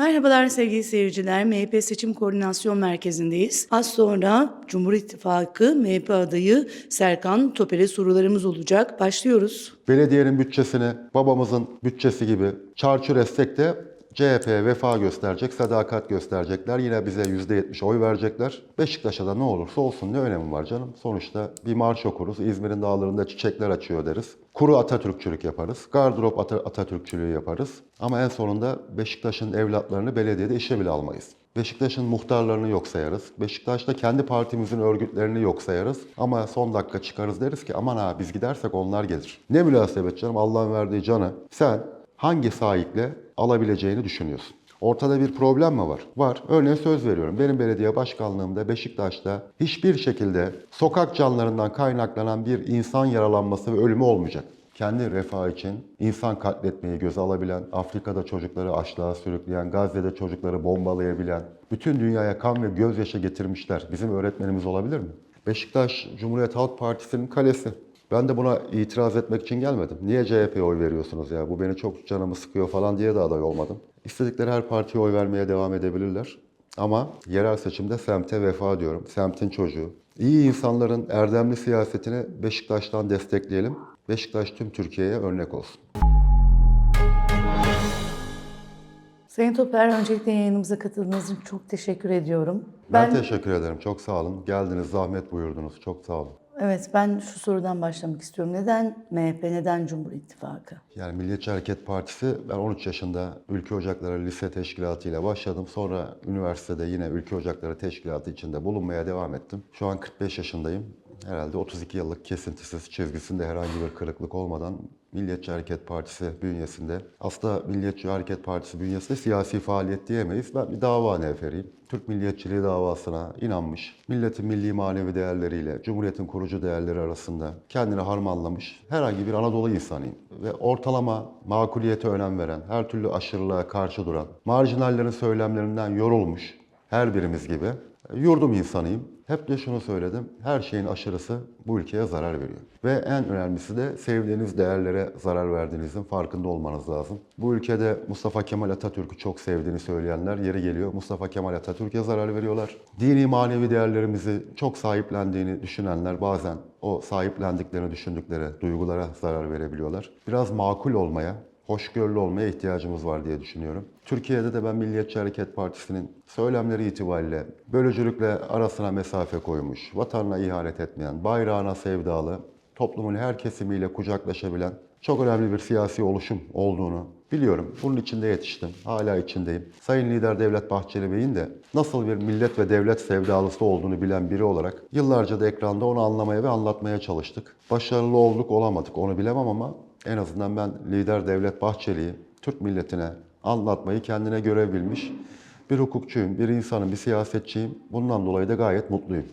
Merhabalar sevgili seyirciler. MHP Seçim Koordinasyon Merkezi'ndeyiz. Az sonra Cumhur İttifakı MHP adayı Serkan Toper'e sorularımız olacak. Başlıyoruz. Belediyenin bütçesini babamızın bütçesi gibi çarçur etsek de CHP'ye vefa gösterecek, sadakat gösterecekler. Yine bize %70 oy verecekler. Beşiktaş'a da ne olursa olsun ne önemi var canım? Sonuçta bir marş okuruz. İzmir'in dağlarında çiçekler açıyor deriz. Kuru Atatürkçülük yaparız. Gardırop Ata- Atatürkçülüğü yaparız. Ama en sonunda Beşiktaş'ın evlatlarını belediyede işe bile almayız. Beşiktaş'ın muhtarlarını yok sayarız. Beşiktaş'ta kendi partimizin örgütlerini yok sayarız. Ama son dakika çıkarız deriz ki aman ha biz gidersek onlar gelir. Ne münasebet canım Allah'ın verdiği canı sen hangi sahiple alabileceğini düşünüyorsun. Ortada bir problem mi var? Var. Örneğin söz veriyorum. Benim belediye başkanlığımda Beşiktaş'ta hiçbir şekilde sokak canlarından kaynaklanan bir insan yaralanması ve ölümü olmayacak kendi refah için insan katletmeyi göze alabilen, Afrika'da çocukları açlığa sürükleyen, Gazze'de çocukları bombalayabilen, bütün dünyaya kan ve gözyaşı getirmişler. Bizim öğretmenimiz olabilir mi? Beşiktaş Cumhuriyet Halk Partisi'nin kalesi. Ben de buna itiraz etmek için gelmedim. Niye CHP'ye oy veriyorsunuz ya? Bu beni çok canımı sıkıyor falan diye de aday olmadım. İstedikleri her partiye oy vermeye devam edebilirler. Ama yerel seçimde semte vefa diyorum. Semtin çocuğu. İyi insanların erdemli siyasetini Beşiktaş'tan destekleyelim. Beşiktaş tüm Türkiye'ye örnek olsun. Sayın Toper, öncelikle yayınımıza katıldığınız için çok teşekkür ediyorum. Ben, teşekkür ederim. Çok sağ olun. Geldiniz, zahmet buyurdunuz. Çok sağ olun. Evet, ben şu sorudan başlamak istiyorum. Neden MHP, neden Cumhur İttifakı? Yani Milliyetçi Hareket Partisi, ben 13 yaşında Ülke Ocakları Lise Teşkilatı ile başladım. Sonra üniversitede yine Ülke Ocakları Teşkilatı içinde bulunmaya devam ettim. Şu an 45 yaşındayım. Herhalde 32 yıllık kesintisiz çizgisinde herhangi bir kırıklık olmadan Milliyetçi Hareket Partisi bünyesinde, aslında Milliyetçi Hareket Partisi bünyesinde siyasi faaliyet diyemeyiz. Ben bir dava neferiyim. Türk milliyetçiliği davasına inanmış, milletin milli manevi değerleriyle Cumhuriyet'in kurucu değerleri arasında kendini harmanlamış herhangi bir Anadolu insanıyım. Ve ortalama makuliyete önem veren, her türlü aşırılığa karşı duran, marjinallerin söylemlerinden yorulmuş her birimiz gibi yurdum insanıyım. Hep de şunu söyledim. Her şeyin aşırısı bu ülkeye zarar veriyor. Ve en önemlisi de sevdiğiniz değerlere zarar verdiğinizin farkında olmanız lazım. Bu ülkede Mustafa Kemal Atatürk'ü çok sevdiğini söyleyenler yeri geliyor. Mustafa Kemal Atatürk'e zarar veriyorlar. Dini manevi değerlerimizi çok sahiplendiğini düşünenler bazen o sahiplendiklerini düşündükleri duygulara zarar verebiliyorlar. Biraz makul olmaya, hoşgörülü olmaya ihtiyacımız var diye düşünüyorum. Türkiye'de de ben Milliyetçi Hareket Partisi'nin söylemleri itibariyle bölücülükle arasına mesafe koymuş, vatanına ihanet etmeyen, bayrağına sevdalı, toplumun her kesimiyle kucaklaşabilen çok önemli bir siyasi oluşum olduğunu biliyorum. Bunun içinde yetiştim. Hala içindeyim. Sayın Lider Devlet Bahçeli Bey'in de nasıl bir millet ve devlet sevdalısı olduğunu bilen biri olarak yıllarca da ekranda onu anlamaya ve anlatmaya çalıştık. Başarılı olduk olamadık onu bilemem ama en azından ben Lider Devlet Bahçeli'yi Türk milletine anlatmayı kendine görev bilmiş bir hukukçuyum, bir insanım, bir siyasetçiyim. Bundan dolayı da gayet mutluyum.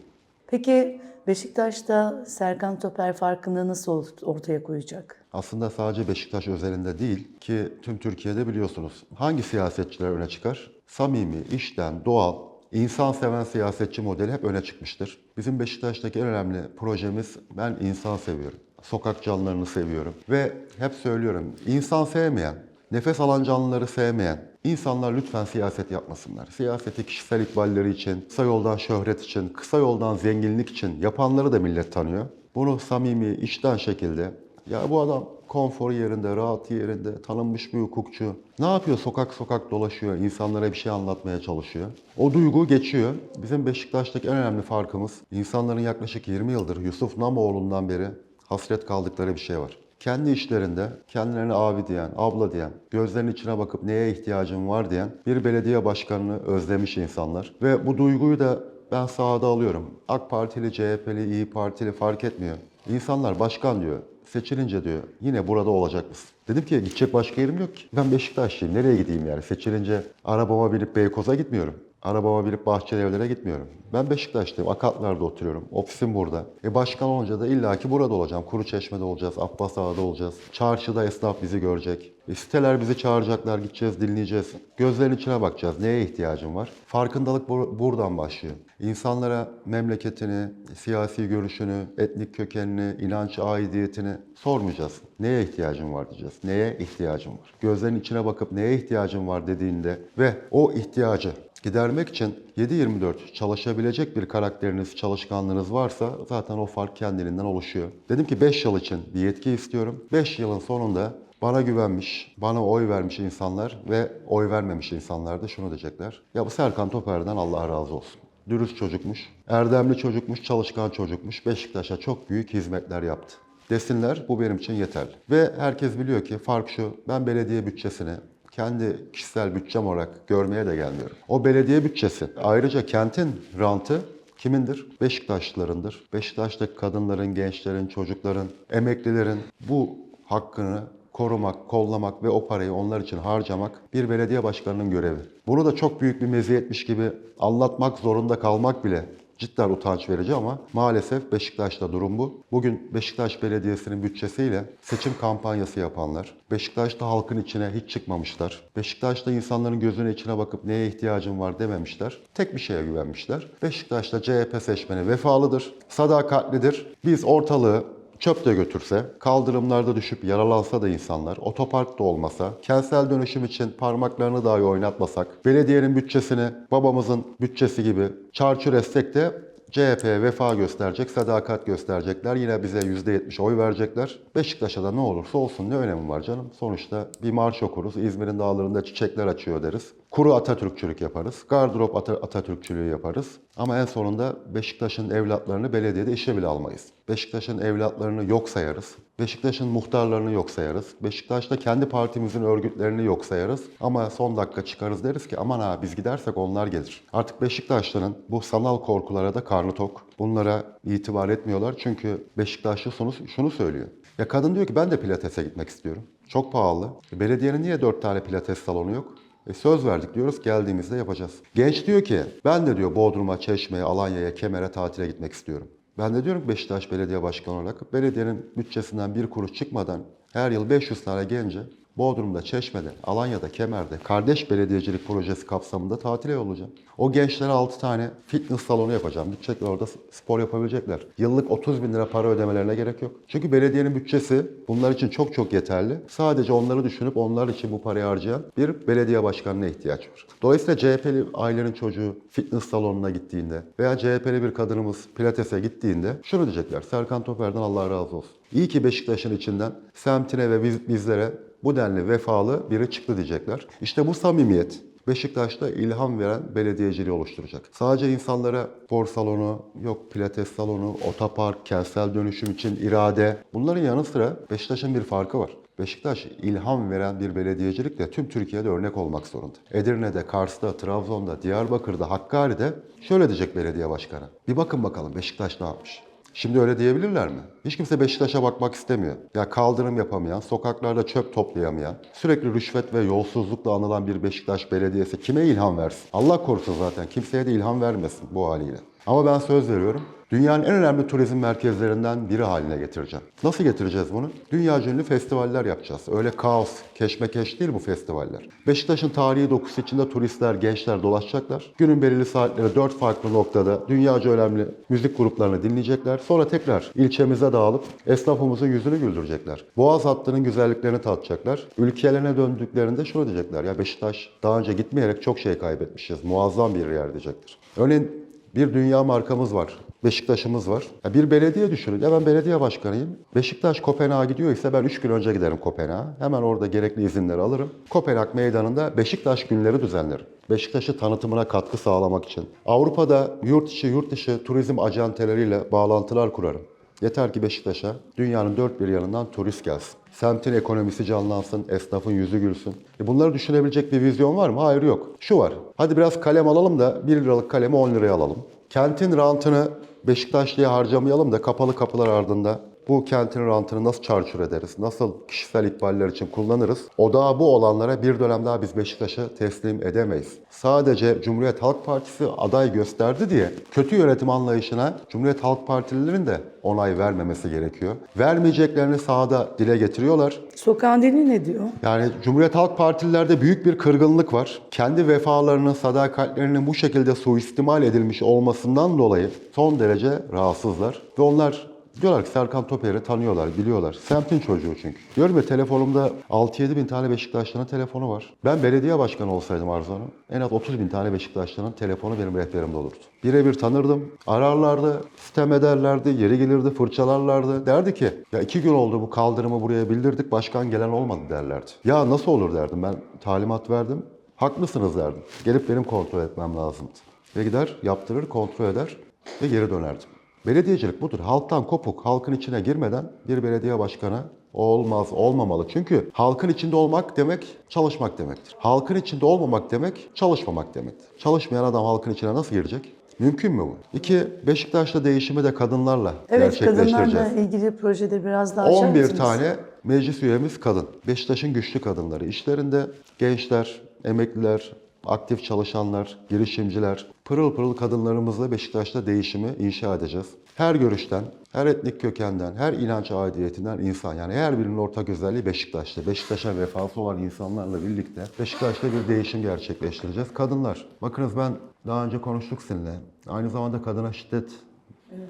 Peki Beşiktaş'ta Serkan Toper farkını nasıl ortaya koyacak? Aslında sadece Beşiktaş özelinde değil ki tüm Türkiye'de biliyorsunuz. Hangi siyasetçiler öne çıkar? Samimi, işten, doğal, insan seven siyasetçi modeli hep öne çıkmıştır. Bizim Beşiktaş'taki en önemli projemiz ben insan seviyorum. Sokak canlılarını seviyorum. Ve hep söylüyorum insan sevmeyen, nefes alan canlıları sevmeyen insanlar lütfen siyaset yapmasınlar. Siyaseti kişisel ikballeri için, kısa yoldan şöhret için, kısa yoldan zenginlik için yapanları da millet tanıyor. Bunu samimi, içten şekilde ya bu adam konforu yerinde, rahat yerinde, tanınmış bir hukukçu. Ne yapıyor? Sokak sokak dolaşıyor, insanlara bir şey anlatmaya çalışıyor. O duygu geçiyor. Bizim Beşiktaş'taki en önemli farkımız, insanların yaklaşık 20 yıldır Yusuf Namoğlu'ndan beri hasret kaldıkları bir şey var. Kendi işlerinde kendilerine abi diyen, abla diyen, gözlerinin içine bakıp neye ihtiyacım var diyen bir belediye başkanını özlemiş insanlar. Ve bu duyguyu da ben sahada alıyorum. AK Partili, CHP'li, İyi Partili fark etmiyor. İnsanlar başkan diyor. Seçilince diyor yine burada olacak mısın? Dedim ki gidecek başka yerim yok ki. Ben Beşiktaşlıyım. Nereye gideyim yani? Seçilince arabama binip Beykoz'a gitmiyorum. Arabama binip Bahçeli evlere gitmiyorum. Ben Beşiktaşlıyım. Akatlar'da oturuyorum. Ofisim burada. E başkan olunca da illaki burada olacağım. Kuru Çeşme'de olacağız. Abbas Ağa'da olacağız. Çarşıda esnaf bizi görecek. E, siteler bizi çağıracaklar, gideceğiz, dinleyeceğiz. Gözlerin içine bakacağız. Neye ihtiyacın var? Farkındalık bur- buradan başlıyor. İnsanlara memleketini, siyasi görüşünü, etnik kökenini, inanç aidiyetini sormayacağız. Neye ihtiyacın var diyeceğiz. Neye ihtiyacın var? Gözlerin içine bakıp neye ihtiyacın var dediğinde ve o ihtiyacı gidermek için 7-24 çalışabilecek bir karakteriniz, çalışkanlığınız varsa zaten o fark kendiliğinden oluşuyor. Dedim ki 5 yıl için bir yetki istiyorum. 5 yılın sonunda bana güvenmiş, bana oy vermiş insanlar ve oy vermemiş insanlar da şunu diyecekler. Ya bu Serkan Toper'den Allah razı olsun. Dürüst çocukmuş, erdemli çocukmuş, çalışkan çocukmuş. Beşiktaş'a çok büyük hizmetler yaptı. Desinler bu benim için yeterli. Ve herkes biliyor ki fark şu, ben belediye bütçesini kendi kişisel bütçem olarak görmeye de gelmiyorum. O belediye bütçesi ayrıca kentin rantı kimindir? Beşiktaşlılarındır. Beşiktaş'taki kadınların, gençlerin, çocukların, emeklilerin bu hakkını korumak, kollamak ve o parayı onlar için harcamak bir belediye başkanının görevi. Bunu da çok büyük bir meziyetmiş gibi anlatmak zorunda kalmak bile cidden utanç verici ama maalesef Beşiktaş'ta durum bu. Bugün Beşiktaş Belediyesi'nin bütçesiyle seçim kampanyası yapanlar, Beşiktaş'ta halkın içine hiç çıkmamışlar, Beşiktaş'ta insanların gözüne içine bakıp neye ihtiyacın var dememişler, tek bir şeye güvenmişler. Beşiktaş'ta CHP seçmeni vefalıdır, sadakatlidir. Biz ortalığı Çöp de götürse, kaldırımlarda düşüp yaralansa da insanlar, otopark da olmasa, kentsel dönüşüm için parmaklarını dahi oynatmasak, belediyenin bütçesini babamızın bütçesi gibi çarçur etsek de CHP'ye vefa gösterecek, sadakat gösterecekler. Yine bize %70 oy verecekler. Beşiktaş'a da ne olursa olsun ne önemi var canım? Sonuçta bir marş okuruz, İzmir'in dağlarında çiçekler açıyor deriz. Kuru Atatürkçülük yaparız, gardırop Ata- Atatürkçülüğü yaparız. Ama en sonunda Beşiktaş'ın evlatlarını belediyede işe bile almayız. Beşiktaş'ın evlatlarını yok sayarız. Beşiktaş'ın muhtarlarını yok sayarız. Beşiktaş'ta kendi partimizin örgütlerini yok sayarız. Ama son dakika çıkarız deriz ki aman ha biz gidersek onlar gelir. Artık Beşiktaşlı'nın bu sanal korkulara da karnı tok. Bunlara itibar etmiyorlar çünkü Beşiktaşlı şunu, şunu söylüyor. Ya kadın diyor ki ben de pilatese gitmek istiyorum. Çok pahalı. Belediyenin niye dört tane pilates salonu yok? E söz verdik diyoruz geldiğimizde yapacağız. Genç diyor ki ben de diyor Bodrum'a, Çeşme'ye, Alanya'ya, Kemer'e tatile gitmek istiyorum. Ben de diyorum Beşiktaş Belediye Başkanı olarak belediyenin bütçesinden bir kuruş çıkmadan her yıl 500 tane gence Bodrum'da, Çeşme'de, Alanya'da, Kemer'de kardeş belediyecilik projesi kapsamında tatile yollayacağım. O gençlere 6 tane fitness salonu yapacağım. Gidecekler orada spor yapabilecekler. Yıllık 30 bin lira para ödemelerine gerek yok. Çünkü belediyenin bütçesi bunlar için çok çok yeterli. Sadece onları düşünüp onlar için bu parayı harcayan bir belediye başkanına ihtiyaç var. Dolayısıyla CHP'li ailenin çocuğu fitness salonuna gittiğinde veya CHP'li bir kadınımız pilatese gittiğinde şunu diyecekler. Serkan Toper'den Allah razı olsun. İyi ki Beşiktaş'ın içinden semtine ve biz, bizlere bu denli vefalı biri çıktı diyecekler. İşte bu samimiyet Beşiktaş'ta ilham veren belediyeciliği oluşturacak. Sadece insanlara spor salonu, yok pilates salonu, otopark, kentsel dönüşüm için irade. Bunların yanı sıra Beşiktaş'ın bir farkı var. Beşiktaş ilham veren bir belediyecilikle tüm Türkiye'de örnek olmak zorunda. Edirne'de, Kars'ta, Trabzon'da, Diyarbakır'da, Hakkari'de şöyle diyecek belediye başkanı. Bir bakın bakalım Beşiktaş ne yapmış? Şimdi öyle diyebilirler mi? Hiç kimse Beşiktaş'a bakmak istemiyor. Ya kaldırım yapamayan, sokaklarda çöp toplayamayan, sürekli rüşvet ve yolsuzlukla anılan bir Beşiktaş belediyesi kime ilham versin? Allah korusun zaten. Kimseye de ilham vermesin bu haliyle. Ama ben söz veriyorum. Dünyanın en önemli turizm merkezlerinden biri haline getireceğim. Nasıl getireceğiz bunu? Dünya ünlü festivaller yapacağız. Öyle kaos, keşmekeş değil bu festivaller. Beşiktaş'ın tarihi dokusu içinde turistler, gençler dolaşacaklar. Günün belirli saatleri dört farklı noktada dünyaca önemli müzik gruplarını dinleyecekler. Sonra tekrar ilçemize dağılıp esnafımızın yüzünü güldürecekler. Boğaz hattının güzelliklerini tatacaklar. Ülkelerine döndüklerinde şunu diyecekler. Ya Beşiktaş daha önce gitmeyerek çok şey kaybetmişiz. Muazzam bir yer diyecektir. Örneğin bir dünya markamız var. Beşiktaş'ımız var. Ya bir belediye düşünün. Ya ben belediye başkanıyım. Beşiktaş Kopenhag'a gidiyor ise ben 3 gün önce giderim Kopenhag'a. Hemen orada gerekli izinleri alırım. Kopenhag meydanında Beşiktaş günleri düzenlerim. Beşiktaş'ı tanıtımına katkı sağlamak için. Avrupa'da yurt içi yurt dışı turizm acenteleriyle bağlantılar kurarım. Yeter ki Beşiktaş'a dünyanın dört bir yanından turist gelsin. Semtin ekonomisi canlansın, esnafın yüzü gülsün. E bunları düşünebilecek bir vizyon var mı? Hayır yok. Şu var. Hadi biraz kalem alalım da 1 liralık kalemi 10 liraya alalım. Kentin rantını Beşiktaşlı'ya harcamayalım da kapalı kapılar ardında bu kentin rantını nasıl çarçur ederiz, nasıl kişisel ikballer için kullanırız? Odağı bu olanlara bir dönem daha biz Beşiktaş'ı teslim edemeyiz. Sadece Cumhuriyet Halk Partisi aday gösterdi diye kötü yönetim anlayışına Cumhuriyet Halk Partililerin de onay vermemesi gerekiyor. Vermeyeceklerini sahada dile getiriyorlar. Sokağın dili ne diyor? Yani Cumhuriyet Halk Partililerde büyük bir kırgınlık var. Kendi vefalarının, sadakatlerinin bu şekilde suistimal edilmiş olmasından dolayı son derece rahatsızlar. Ve onlar diyorlar ki Serkan Toper'i tanıyorlar, biliyorlar. Semtin çocuğu çünkü. Diyorum ya telefonumda 6-7 bin tane Beşiktaşlı'nın telefonu var. Ben belediye başkanı olsaydım Arzu Hanım, en az 30 bin tane Beşiktaşlı'nın telefonu benim rehberimde olurdu. Birebir tanırdım, ararlardı, sitem ederlerdi, yeri gelirdi, fırçalarlardı. Derdi ki ya iki gün oldu bu kaldırımı buraya bildirdik, başkan gelen olmadı derlerdi. Ya nasıl olur derdim ben talimat verdim. Haklısınız derdim. Gelip benim kontrol etmem lazımdı. Ve gider yaptırır, kontrol eder ve geri dönerdim. Belediyecilik budur. Halktan kopuk, halkın içine girmeden bir belediye başkanı olmaz, olmamalı. Çünkü halkın içinde olmak demek çalışmak demektir. Halkın içinde olmamak demek çalışmamak demektir. Çalışmayan adam halkın içine nasıl girecek? Mümkün mü bu? İki, Beşiktaş'ta değişimi de kadınlarla Evet gerçekleştireceğiz. kadınlarla ilgili projede biraz daha açar 11 mısınız? tane meclis üyemiz kadın. Beşiktaş'ın güçlü kadınları. İşlerinde gençler, emekliler, aktif çalışanlar, girişimciler, pırıl pırıl kadınlarımızla Beşiktaş'ta değişimi inşa edeceğiz. Her görüşten, her etnik kökenden, her inanç aidiyetinden insan yani her birinin ortak özelliği Beşiktaş'ta. Beşiktaş'a vefası olan insanlarla birlikte Beşiktaş'ta bir değişim gerçekleştireceğiz. Kadınlar, bakınız ben daha önce konuştuk seninle. Aynı zamanda kadına şiddet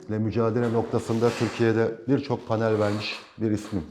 ile mücadele noktasında Türkiye'de birçok panel vermiş bir ismim.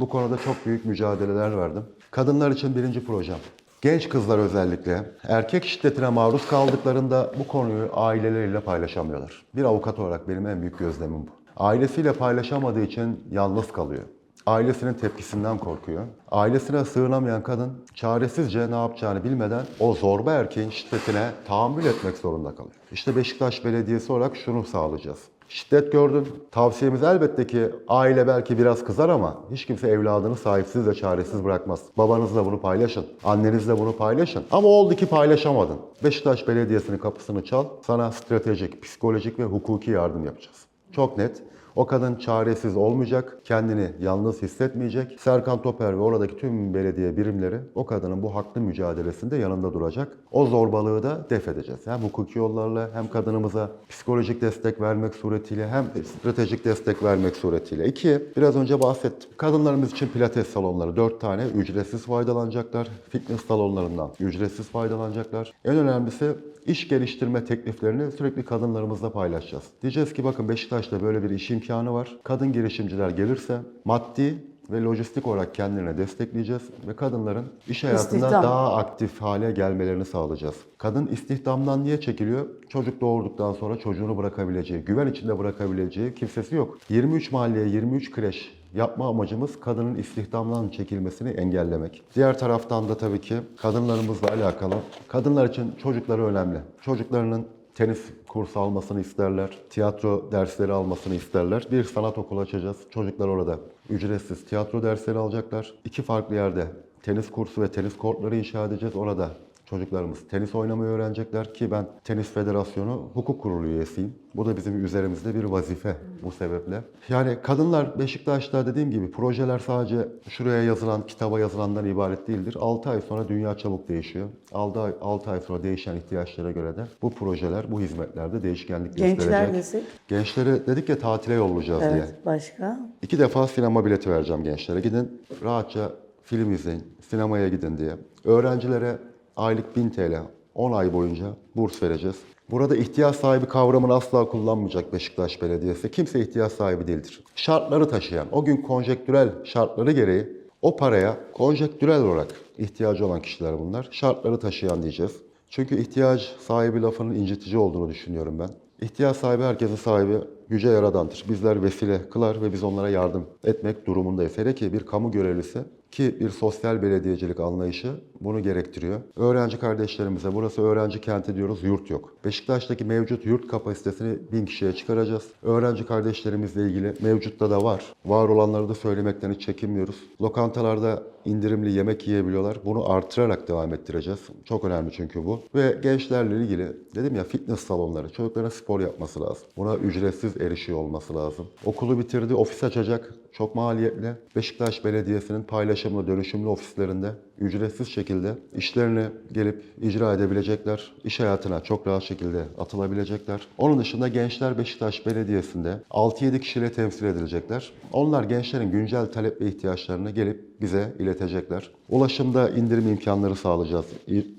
Bu konuda çok büyük mücadeleler verdim. Kadınlar için birinci projem. Genç kızlar özellikle erkek şiddetine maruz kaldıklarında bu konuyu aileleriyle paylaşamıyorlar. Bir avukat olarak benim en büyük gözlemim bu. Ailesiyle paylaşamadığı için yalnız kalıyor. Ailesinin tepkisinden korkuyor. Ailesine sığınamayan kadın çaresizce ne yapacağını bilmeden o zorba erkeğin şiddetine tahammül etmek zorunda kalıyor. İşte Beşiktaş Belediyesi olarak şunu sağlayacağız. Şiddet gördün. Tavsiyemiz elbette ki aile belki biraz kızar ama hiç kimse evladını sahipsiz ve çaresiz bırakmaz. Babanızla bunu paylaşın. Annenizle bunu paylaşın. Ama oldu ki paylaşamadın. Beşiktaş Belediyesi'nin kapısını çal. Sana stratejik, psikolojik ve hukuki yardım yapacağız. Çok net. O kadın çaresiz olmayacak, kendini yalnız hissetmeyecek. Serkan Toper ve oradaki tüm belediye birimleri o kadının bu haklı mücadelesinde yanında duracak. O zorbalığı da def edeceğiz. Hem hukuki yollarla hem kadınımıza psikolojik destek vermek suretiyle hem stratejik destek vermek suretiyle. İki, biraz önce bahsettim. Kadınlarımız için pilates salonları dört tane ücretsiz faydalanacaklar. Fitness salonlarından ücretsiz faydalanacaklar. En önemlisi iş geliştirme tekliflerini sürekli kadınlarımızla paylaşacağız. Diyeceğiz ki bakın Beşiktaş'ta böyle bir iş imkanı var. Kadın girişimciler gelirse maddi ve lojistik olarak kendilerine destekleyeceğiz ve kadınların iş hayatında İstihdam. daha aktif hale gelmelerini sağlayacağız. Kadın istihdamdan niye çekiliyor? Çocuk doğurduktan sonra çocuğunu bırakabileceği, güven içinde bırakabileceği kimsesi yok. 23 mahalleye 23 kreş yapma amacımız kadının istihdamdan çekilmesini engellemek. Diğer taraftan da tabii ki kadınlarımızla alakalı. Kadınlar için çocukları önemli. Çocuklarının tenis kursu almasını isterler, tiyatro dersleri almasını isterler. Bir sanat okulu açacağız. Çocuklar orada ücretsiz tiyatro dersleri alacaklar. İki farklı yerde tenis kursu ve tenis kortları inşa edeceğiz. Orada çocuklarımız tenis oynamayı öğrenecekler ki ben Tenis Federasyonu Hukuk Kurulu üyesiyim. Bu da bizim üzerimizde bir vazife bu sebeple. Yani kadınlar Beşiktaş'ta dediğim gibi projeler sadece şuraya yazılan, kitaba yazılandan ibaret değildir. 6 ay sonra dünya çabuk değişiyor. 6 ay, 6 ay sonra değişen ihtiyaçlara göre de bu projeler, bu hizmetlerde değişkenlik Gençler gösterecek. desek? Gençleri dedik ya tatile yollayacağız diye. Evet başka? İki defa sinema bileti vereceğim gençlere. Gidin rahatça film izleyin, sinemaya gidin diye. Öğrencilere aylık 1000 TL 10 ay boyunca burs vereceğiz. Burada ihtiyaç sahibi kavramını asla kullanmayacak Beşiktaş Belediyesi. Kimse ihtiyaç sahibi değildir. Şartları taşıyan, o gün konjektürel şartları gereği o paraya konjektürel olarak ihtiyacı olan kişiler bunlar. Şartları taşıyan diyeceğiz. Çünkü ihtiyaç sahibi lafının incitici olduğunu düşünüyorum ben. İhtiyaç sahibi herkesin sahibi yüce yaradandır. Bizler vesile kılar ve biz onlara yardım etmek durumundayız. Hele ki bir kamu görevlisi ki bir sosyal belediyecilik anlayışı bunu gerektiriyor. Öğrenci kardeşlerimize, burası öğrenci kenti diyoruz, yurt yok. Beşiktaş'taki mevcut yurt kapasitesini 1000 kişiye çıkaracağız. Öğrenci kardeşlerimizle ilgili mevcutta da var. Var olanları da söylemekten hiç çekinmiyoruz. Lokantalarda indirimli yemek yiyebiliyorlar. Bunu artırarak devam ettireceğiz. Çok önemli çünkü bu. Ve gençlerle ilgili dedim ya fitness salonları. Çocukların spor yapması lazım. Buna ücretsiz erişiyor olması lazım. Okulu bitirdi, ofis açacak. Çok maliyetli. Beşiktaş Belediyesi'nin paylaşımlı, dönüşümlü ofislerinde ücretsiz şekilde işlerini gelip icra edebilecekler. İş hayatına çok rahat şekilde atılabilecekler. Onun dışında gençler Beşiktaş Belediyesi'nde 6-7 kişiyle temsil edilecekler. Onlar gençlerin güncel talep ve ihtiyaçlarını gelip bize iletecekler. Ulaşımda indirim imkanları sağlayacağız.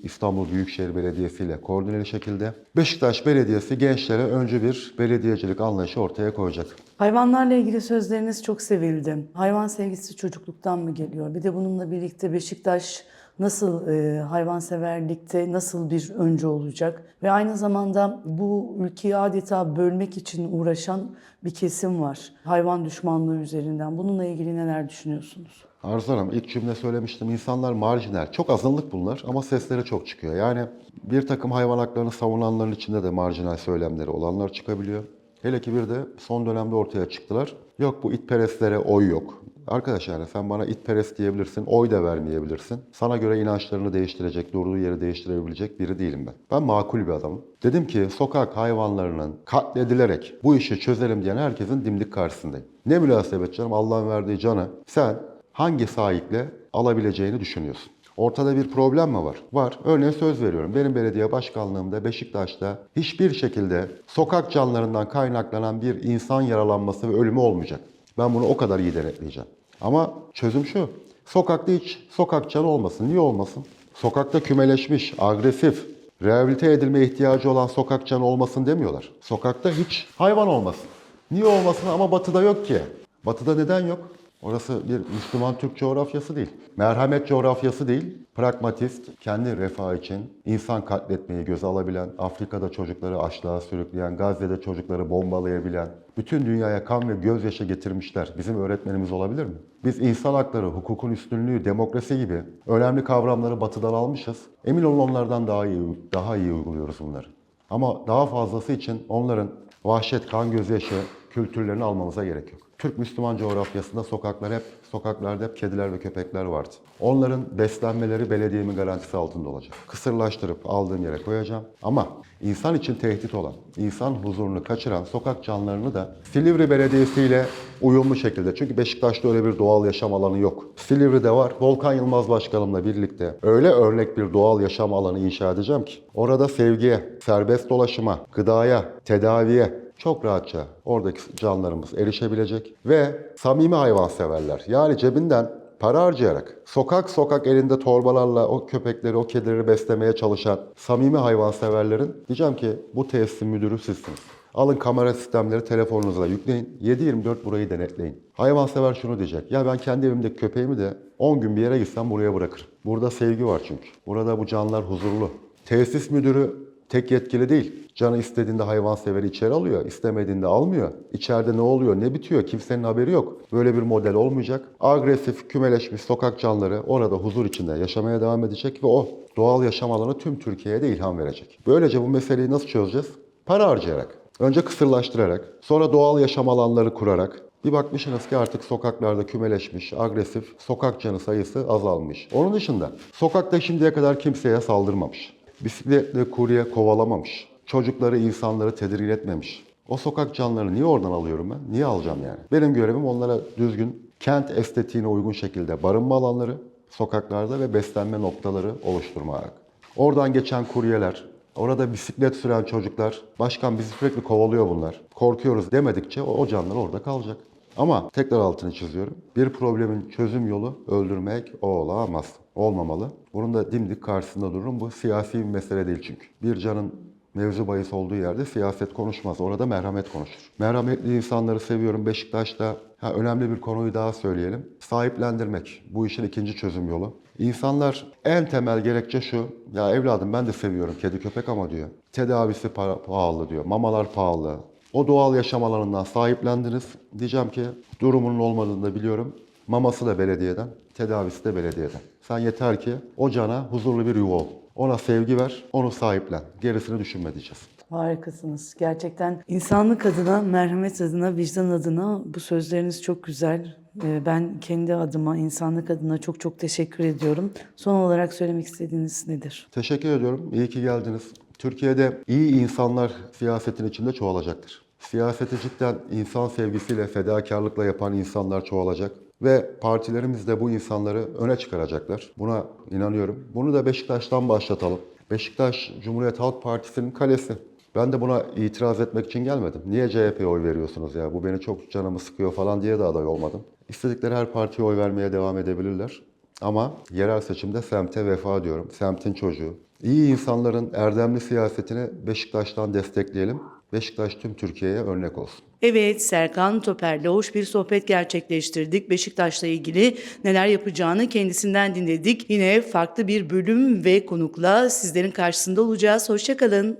İstanbul Büyükşehir Belediyesi ile koordineli şekilde. Beşiktaş Belediyesi gençlere öncü bir belediyecilik anlayışı ortaya koyacak. Hayvanlarla ilgili sözleriniz çok sevildi. Hayvan sevgisi çocukluktan mı geliyor? Bir de bununla birlikte Beşiktaş nasıl e, hayvanseverlikte nasıl bir öncü olacak? Ve aynı zamanda bu ülkeyi adeta bölmek için uğraşan bir kesim var. Hayvan düşmanlığı üzerinden. Bununla ilgili neler düşünüyorsunuz? Arzu Hanım ilk cümle söylemiştim. İnsanlar marjinal. Çok azınlık bunlar ama sesleri çok çıkıyor. Yani bir takım hayvan haklarını savunanların içinde de marjinal söylemleri olanlar çıkabiliyor. Hele ki bir de son dönemde ortaya çıktılar. Yok bu itperestlere oy yok. Arkadaş yani sen bana itperest diyebilirsin, oy da vermeyebilirsin. Sana göre inançlarını değiştirecek, durduğu yeri değiştirebilecek biri değilim ben. Ben makul bir adamım. Dedim ki sokak hayvanlarının katledilerek bu işi çözelim diyen herkesin dimdik karşısındayım. Ne münasebet canım Allah'ın verdiği canı sen hangi sahikle alabileceğini düşünüyorsun. Ortada bir problem mi var? Var. Örneğin söz veriyorum. Benim belediye başkanlığımda Beşiktaş'ta hiçbir şekilde sokak canlarından kaynaklanan bir insan yaralanması ve ölümü olmayacak. Ben bunu o kadar iyi denetleyeceğim. Ama çözüm şu. Sokakta hiç sokak canı olmasın. Niye olmasın? Sokakta kümeleşmiş, agresif, rehabilite edilmeye ihtiyacı olan sokak canı olmasın demiyorlar. Sokakta hiç hayvan olmasın. Niye olmasın ama batıda yok ki. Batıda neden yok? Orası bir Müslüman Türk coğrafyası değil. Merhamet coğrafyası değil. Pragmatist, kendi refah için insan katletmeyi göze alabilen, Afrika'da çocukları açlığa sürükleyen, Gazze'de çocukları bombalayabilen, bütün dünyaya kan ve gözyaşı getirmişler. Bizim öğretmenimiz olabilir mi? Biz insan hakları, hukukun üstünlüğü, demokrasi gibi önemli kavramları batıdan almışız. Emin olun onlardan daha iyi, daha iyi uyguluyoruz bunları. Ama daha fazlası için onların vahşet, kan gözyaşı kültürlerini almamıza gerek yok. Türk Müslüman coğrafyasında sokaklar hep sokaklarda hep kediler ve köpekler vardı. Onların beslenmeleri belediyemin garantisi altında olacak. Kısırlaştırıp aldığım yere koyacağım. Ama insan için tehdit olan, insan huzurunu kaçıran sokak canlılarını da Silivri Belediyesi ile uyumlu şekilde çünkü Beşiktaş'ta öyle bir doğal yaşam alanı yok. Silivri'de var. Volkan Yılmaz Başkanımla birlikte öyle örnek bir doğal yaşam alanı inşa edeceğim ki orada sevgiye, serbest dolaşıma, gıdaya, tedaviye, çok rahatça oradaki canlılarımız erişebilecek ve samimi hayvanseverler yani cebinden para harcayarak sokak sokak elinde torbalarla o köpekleri, o kedileri beslemeye çalışan samimi hayvanseverlerin diyeceğim ki bu tesisin müdürü sizsiniz. Alın kamera sistemleri telefonunuza yükleyin. 7-24 burayı denetleyin. Hayvansever şunu diyecek. Ya ben kendi evimdeki köpeğimi de 10 gün bir yere gitsem buraya bırakırım. Burada sevgi var çünkü. Burada bu canlılar huzurlu. Tesis müdürü tek yetkili değil. Canı istediğinde hayvanseveri içeri alıyor, istemediğinde almıyor. İçeride ne oluyor, ne bitiyor kimsenin haberi yok. Böyle bir model olmayacak. Agresif, kümeleşmiş sokak canlıları orada huzur içinde yaşamaya devam edecek ve o doğal yaşam alanı tüm Türkiye'ye de ilham verecek. Böylece bu meseleyi nasıl çözeceğiz? Para harcayarak. Önce kısırlaştırarak, sonra doğal yaşam alanları kurarak, bir bakmışsınız ki artık sokaklarda kümeleşmiş, agresif sokak canı sayısı azalmış. Onun dışında sokakta şimdiye kadar kimseye saldırmamış. Bisikletle kurye kovalamamış. Çocukları, insanları tedirgin etmemiş. O sokak canlılarını niye oradan alıyorum ben? Niye alacağım yani? Benim görevim onlara düzgün, kent estetiğine uygun şekilde barınma alanları, sokaklarda ve beslenme noktaları oluşturmak. Oradan geçen kuryeler, orada bisiklet süren çocuklar, başkan bizi sürekli kovalıyor bunlar. Korkuyoruz demedikçe o, canlılar orada kalacak. Ama tekrar altını çiziyorum. Bir problemin çözüm yolu öldürmek olamaz. Olmamalı. Bunun da dimdik karşısında dururum. Bu siyasi bir mesele değil çünkü. Bir canın mevzu bahis olduğu yerde siyaset konuşmaz. Orada merhamet konuşur. Merhametli insanları seviyorum. Beşiktaş'ta ha, önemli bir konuyu daha söyleyelim. Sahiplendirmek. Bu işin ikinci çözüm yolu. İnsanlar en temel gerekçe şu. Ya evladım ben de seviyorum kedi köpek ama diyor. Tedavisi para, pahalı diyor. Mamalar pahalı. O doğal yaşam alanından sahiplendiniz. Diyeceğim ki durumunun olmadığını da biliyorum. Maması da belediyeden, tedavisi de belediyeden. Sen yeter ki o cana huzurlu bir yuva ol. Ona sevgi ver, onu sahiplen. Gerisini düşünme diyeceğiz. Harikasınız. Gerçekten insanlık adına, merhamet adına, vicdan adına bu sözleriniz çok güzel. Ee, Ben kendi adıma, insanlık adına çok çok teşekkür ediyorum. Son olarak söylemek istediğiniz nedir? Teşekkür ediyorum. İyi ki geldiniz. Türkiye'de iyi insanlar siyasetin içinde çoğalacaktır. Siyaseti cidden insan sevgisiyle, fedakarlıkla yapan insanlar çoğalacak. Ve partilerimiz de bu insanları öne çıkaracaklar. Buna inanıyorum. Bunu da Beşiktaş'tan başlatalım. Beşiktaş Cumhuriyet Halk Partisi'nin kalesi. Ben de buna itiraz etmek için gelmedim. Niye CHP'ye oy veriyorsunuz ya? Bu beni çok canımı sıkıyor falan diye de aday olmadım. İstedikleri her partiye oy vermeye devam edebilirler. Ama yerel seçimde semte vefa diyorum. Semtin çocuğu. İyi insanların erdemli siyasetini Beşiktaş'tan destekleyelim. Beşiktaş tüm Türkiye'ye örnek olsun. Evet, Serkan Toper'le hoş bir sohbet gerçekleştirdik. Beşiktaş'la ilgili neler yapacağını kendisinden dinledik. Yine farklı bir bölüm ve konukla sizlerin karşısında olacağız. Hoşçakalın.